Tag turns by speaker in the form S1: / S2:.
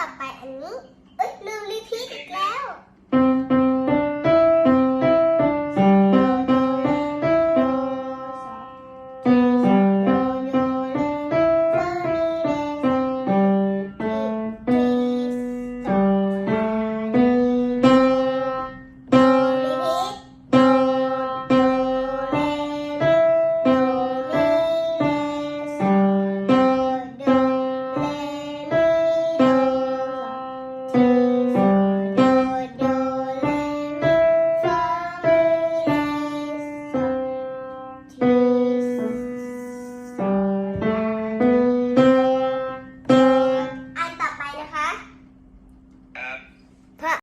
S1: ต่อไปอันนี้เอ้ยลืม
S2: Um,